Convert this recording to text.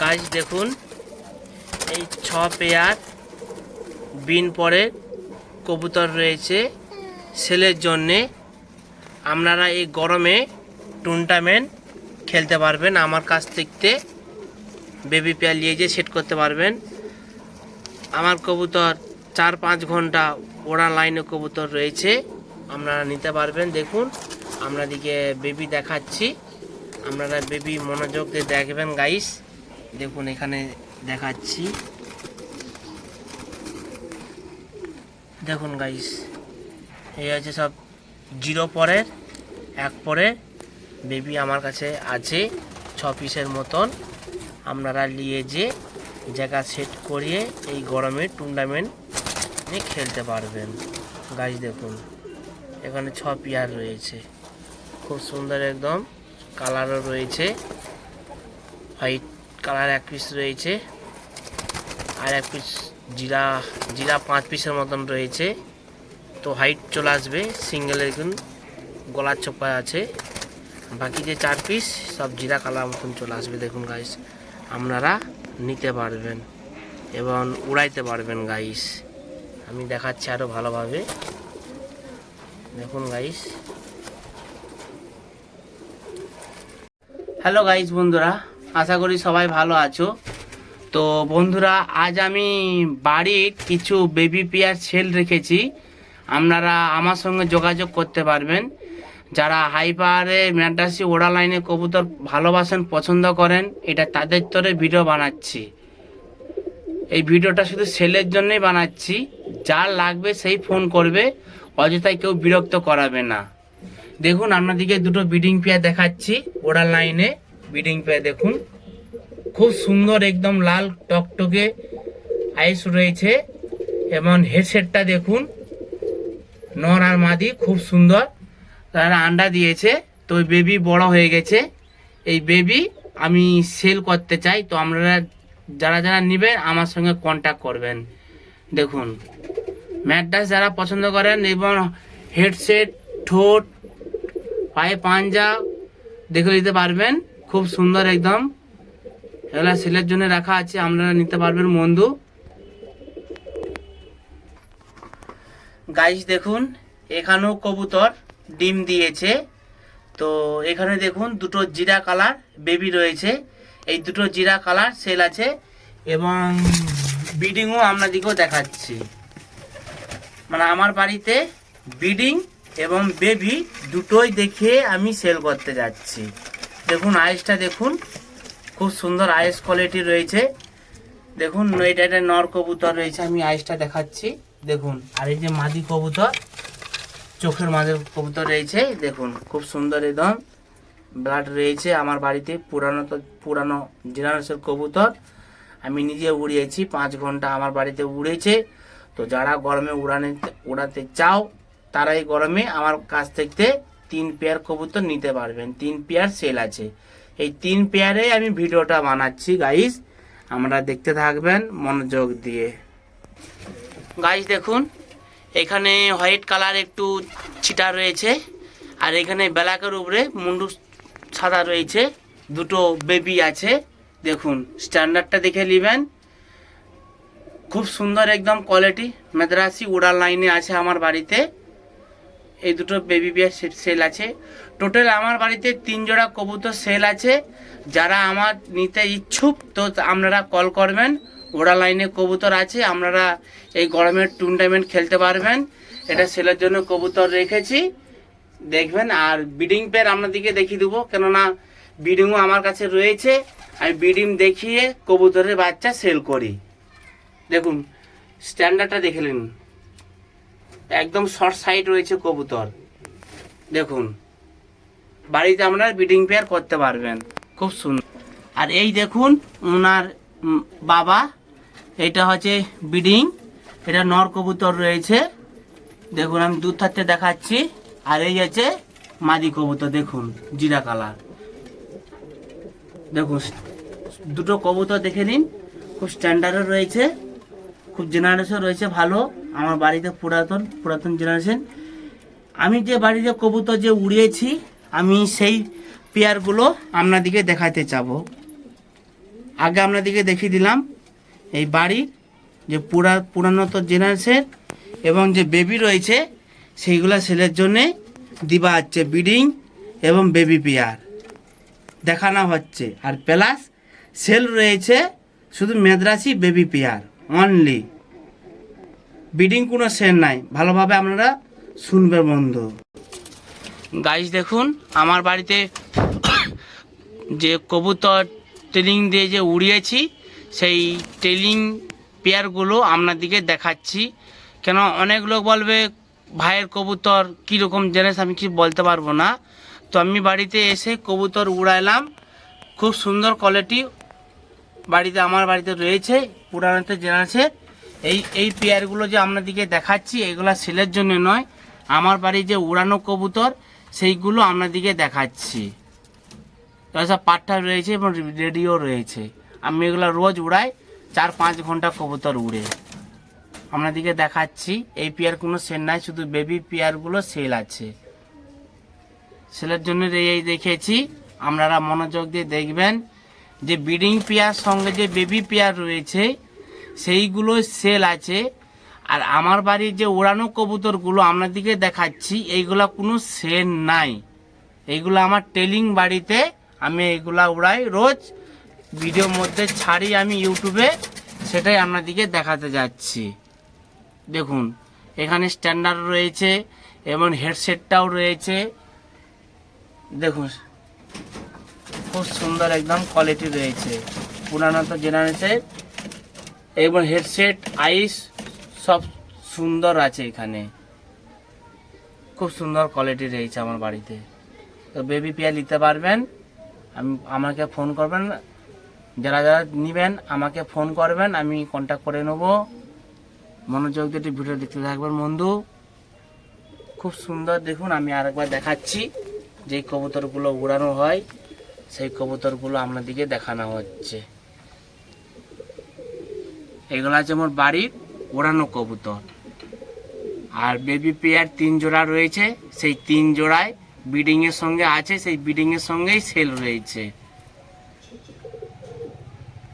গাছ দেখুন, এই ছ পেয়ার, বিন পরে কবুতর রয়েছে। সেলের জন্যে আপনারা এই গরমে টুর্নামেন্ট খেলতে পারবেন। আমার কাছ থেকে বেবি পেয়ার নিয়ে যেয়ে সেট করতে পারবেন। আমার কবুতর চার পাঁচ ঘণ্টা ওড়া লাইনে কবুতর রয়েছে। আপনারা নিতে পারবেন। দেখুন আপনাদিকে বেবি দেখাচ্ছি। আপনারা বেবি মনোযোগ দিয়ে দেখবেন গাইস দেখুন, এখানে দেখাচ্ছি। দেখুন গাইস এই আছে সব জিরো পরের, এক পরে বেবি আমার কাছে আছে, ছ পিসের মতন। আপনারা নিয়ে যে জায়গা সেট করিয়ে এই গরমে টুর্নামেন্ট নিয়ে খেলতে পারবেন। গাছ দেখুন, এখানে ছ পিয়ার রয়েছে। খুব সুন্দর একদম কালারও রয়েছে। হোয়াইট কালার এক পিস রয়েছে আর এক পিস জিরা জিরা পাঁচ পিসের মতন রয়েছে। তো হাইট চলে আসবে সিঙ্গেলের দেখুন গলার চোপা আছে। বাকি যে চার পিস সব জিরা কালার মতন চলে আসবে, দেখুন গাইস আপনারা নিতে পারবেন এবং উড়াইতে পারবেন গাইস আমি দেখাচ্ছি আরও ভালোভাবে। দেখুন গাইস হ্যালো গাইস বন্ধুরা আশা করি সবাই ভালো আছো। তো বন্ধুরা, আজ আমি বাড়ির কিছু বেবি পেয়ার সেল রেখেছি। আপনারা আমার সঙ্গে যোগাযোগ করতে পারবেন। যারা হাই হাইপারে ম্যাড্রাসি ওড়া লাইনে কবুতর ভালোবাসেন, পছন্দ করেন, এটা তাদের তরে ভিডিও বানাচ্ছি। এই ভিডিওটা শুধু সেলের জন্যই বানাচ্ছি। যার লাগবে সেই ফোন করবে অযথায় কেউ বিরক্ত করাবে না। দেখুন আপনাদেরকে দুটো বিডিং পেয়ার দেখাচ্ছি ওড়া লাইনে বিডিং পেয়ার দেখুন। খুব সুন্দর একদম লাল টকটকে আইস রয়েছে এবং হেডসেটটা দেখুন। নর আর মাদি খুব সুন্দর। তারা আন্ডা দিয়েছে। তো বেবি বড় হয়ে গেছে। এই বেবি আমি সেল করতে চাই। তো আপনারা যারা যারা নেবেন আমার সঙ্গে কন্ট্যাক্ট করবেন। দেখুন। ম্যাটডাস যারা পছন্দ করেন এবং হেডসেট ঠোঁট, পায়ে পাঞ্জা দেখে নিতে পারবেন। খুব সুন্দর একদম। এগুলা সেলের জন্য রাখা আছে, আপনারা নিতে পারবেন বন্ধু গাইস দেখুন, এখানেও কবুতর ডিম দিয়েছে। তো এখানে দেখুন, দুটো জিরা কালার বেবি রয়েছে। এই দুটো জিরা কালার সেল আছে এবং বিডিংও আপনাদেরকেও দেখাচ্ছি। মানে আমার বাড়িতে বিডিং এবং বেবি দুটোই দেখে আমি সেল করতে যাচ্ছি। দেখুন আইসটা দেখুন, খুব সুন্দর আইস কোয়ালিটি রয়েছে। দেখুন এটা একটা নর কবুতর রয়েছে, আমি আইসটা দেখাচ্ছি। দেখুন, আর এই যে মাদি কবুতর, চোখের মাঝে কবুতর রয়েছে, দেখুন, খুব সুন্দর একদম। ব্লাড রয়েছে আমার বাড়িতে, পুরানো তো, পুরানো জেনারেশন কবুতর। আমি নিজে উড়িয়েছি, পাঁচ ঘণ্টা আমার বাড়িতে উড়েছে। তো যারা গরমে উড়ানে, উড়াতে চাও তারা এই গরমে আমার কাছ থেকে তিন পেয়ার কবুতর নিতে পারবেন। তিন পেয়ার সেল আছে। এই তিন পেয়ারে আমি ভিডিওটা বানাচ্ছি গাইস আমরা দেখতে থাকবেন মনোযোগ দিয়ে। গাইস দেখুন, এখানে হোয়াইট কালার একটু ছিটা রয়েছে, আর এখানে ব্ল্যাকের উপরে মুন্ডু সাদা রয়েছে, দুটো বেবি আছে। দেখুন স্ট্যান্ডার্ডটা দেখে নেবেন। খুব সুন্দর একদম কোয়ালিটি মেদ্রাসি উড়ার লাইনে আছে আমার বাড়িতে। এই দুটো বেবি বিয়ার সেল আছে। টোটাল আমার বাড়িতে তিন জোড়া কবুতর সেল আছে। যারা আমার নিতে ইচ্ছুক, তো আপনারা কল করবেন। ওরা লাইনে কবুতর আছে, আপনারা এই গরমের টুর্নামেন্ট খেলতে পারবেন। এটা সেলের জন্য কবুতর রেখেছি। দেখবেন, আর বিডিং পেয়ার আপনাদেরকে দেখিয়ে দেবো। কেননা বিডিংও আমার কাছে রয়েছে। আমি বিডিং দেখিয়ে কবুতরের বাচ্চা সেল করি। দেখুন স্ট্যান্ডার্ডটা দেখে নিন। একদম শর্ট সাইড রয়েছে কবুতর। দেখুন, বাড়িতে আপনারা বিডিং পেয়ার করতে পারবেন। খুব সুন্দর। আর এই দেখুন ওনার বাবা, এটা হচ্ছে বিডিং এটা নর কবুতর রয়েছে। দেখুন, আমি দূর থাকতে দেখাচ্ছি। আর এই আছে মাদি কবুতর, দেখুন, জিরা কালার। দেখুন, দুটো কবুতর দেখে নিন, খুব স্ট্যান্ডার্ডও রয়েছে। খুব জেনারেশন রয়েছে ভালো, আমার বাড়িতে পুরাতন পুরাতন জেনারেশন আমি যে বাড়িতে কবুতর যে উড়িয়েছি, আমি সেই পেয়ারগুলো আপনাদিকে দেখাতে চাবো। আগে আপনাদেরকে দেখিয়ে দিলাম, এই বাড়ির যে পুরা পুরানত জেনারেশন এবং যে বেবি রয়েছে, সেইগুলো সেলের জন্যে দিবা হচ্ছে বিডিং এবং বেবি পেয়ার দেখানো হচ্ছে। আর প্লাস সেল রয়েছে, শুধু Madrasi baby pair only breeding কোনো সেন নাই। ভালোভাবে আপনারা শুনবেন বন্ধু। গাইজ দেখুন, আমার বাড়িতে যে কবুতর ট্রেলিং দিয়ে যে উড়িয়েছি, সেই ট্রেলিং পেয়ারগুলো আপনাদিকে দেখাচ্ছি। কেন, অনেক লোক বলবে, ভাইয়ের কবুতর কীরকম জিনিস আমি কি বলতে পারব না। তো আমি বাড়িতে এসে কবুতর উড়াইলাম। খুব সুন্দর কোয়ালিটি বাড়িতে, আমার বাড়িতে রয়েছে, পুরানোতে জেনারেছে এই এই পেয়ারগুলো যে আপনাদিকে দেখাচ্ছি, এগুলো সেলের জন্য নয়, আমার বাড়ি যে উড়ানো কবুতর, সেইগুলো আপনাদিকে দেখাচ্ছি। সব পাট্টা রয়েছে এবং রেডিও রয়েছে। আমি এগুলো রোজ উড়াই, চার পাঁচ ঘণ্টা কবুতর উড়ে। আপনাদিকে দেখাচ্ছি, এই পেয়ার কোনো সেল নাই, শুধু বেবি পেয়ারগুলো সেল আছে। সেলের জন্য এই দেখেছি, আপনারা মনোযোগ দিয়ে দেখবেন। যে ব্রিডিং পেয়ার সঙ্গে যে বেবি পেয়ার রয়েছে, সেইগুলো সেল আছে। আর আমার বাড়ির যে উড়ানো কবুতরগুলো আপনাদেরকে দেখাচ্ছি, এইগুলো কোনো সেল নাই। এইগুলো আমার টেলিং বাড়িতে আমি এইগুলা উড়াই রোজ। ভিডিওর মধ্যে ছাড়ি আমি ইউটিউবে, সেটাই আপনাদেরকে দেখাতে যাচ্ছি। দেখুন, এখানে স্ট্যান্ডার্ড রয়েছে, এবং হেডসেটটাও রয়েছে। দেখুন। খুব সুন্দর একদম কোয়ালিটি রয়েছে। পুরানো তো জেনারেশন এবং হেডসেট আইস সব সুন্দর আছে এখানে। খুব সুন্দর কোয়ালিটি রয়েছে আমার বাড়িতে। তো বেবি পেয়ার নিতে পারবেন, আমি, আমাকে ফোন করবেন, যারা যারা নেবেন, আমাকে ফোন করবেন, আমি কন্ট্যাক্ট করে নেব। মনোযোগ দিয়ে ভিডিও দেখতে থাকবেন বন্ধু। খুব সুন্দর দেখুন, আমি আরেকবার দেখাচ্ছি যেই কবুতরগুলো উড়ানো হয়। সেই কবুতরগুলো আপনাদেরকে দেখানো হচ্ছে। এগুলো আছে আমার বাড়ির ওড়ানো কবুতর। আর বেবি পেয়ার তিন জোড়া রয়েছে, সেই তিন জোড়ায় বিডিংয়ের সঙ্গে আছে, সেই বিডিংয়ের সঙ্গেই সেল রয়েছে।